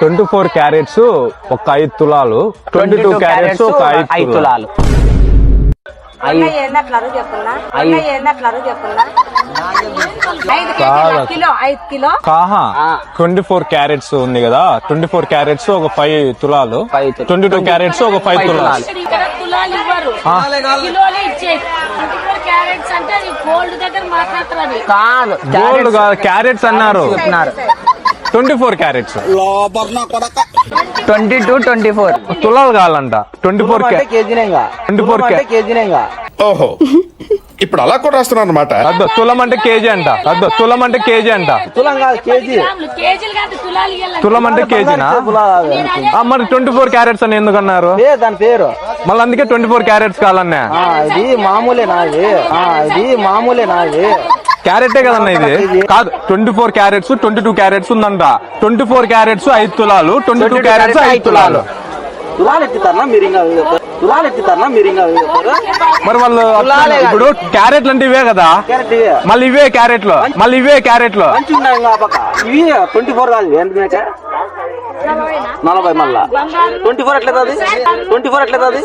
Twenty four carats ఒక ఐదు తులాలు. ట్వంటీ టూ క్యారెట్స్ ఒక ఐదు తులాలు. ట్వంటీ ఫోర్ క్యారెట్స్ ఉంది కదా. ట్వంటీ ఫోర్ క్యారెట్స్ ఒక ఫైవ్ తులాలు. ట్వంటీ టూ క్యారెట్స్ ఒక ఫైవ్ తులాలు. క్యారెట్స్ అంటే అది గోల్డ్ దగ్గర మాట్లాడతారు అది. కాదు. గోల్డ్ క్యారెట్స్ అన్నారు. Twenty four carats. Twenty two twenty four. తులాలు కావాలంట. ట్వంటీ ఫోర్ ట్వంటీ ఫోర్ ఓహో. ఇప్పుడు అలా కూడా రాస్తున్నారు అనమాట అద్దు తులం అంటే కేజీ అంట. అద్దు తులం అంటే కేజీ అంట. తులం కాదు కేజీ. తులం అంటే కేజీనా? ఆ, మరి ట్వంటీ ఫోర్ క్యారెట్స్ అని ఎందుకన్నారు పేరు దాని పేరు? మళ్ళీ అందుకే ట్వంటీ ఫోర్ క్యారెట్స్ కావాలన్నా. ఆ, ఇది మామూలే నాది ఆ, ఇది మామూలే నాది క్యారెటే కదన్నా ఇది? కాదు twenty four carats twenty two carats ఉందంట. ట్వంటీ ఫోర్ క్యారెట్స్ ఐదు తులాలు. ట్వంటీ టూ క్యారెట్స్ ఐదు తులాలు. మీరు వాళ్ళు. ఇప్పుడు క్యారెట్లు అంటే ఇవే కదా? మళ్ళీ ఇవే క్యారెట్లు. మళ్ళీ ఇవే క్యారెట్లు. ఇవి ట్వంటీ ఫోర్ కాదు ఎంత మేక? నలభై మళ్ళా ట్వంటీ ఫోర్ ఎట్లేదు అది? ట్వంటీ ఫోర్ ఎట్లేదు అది?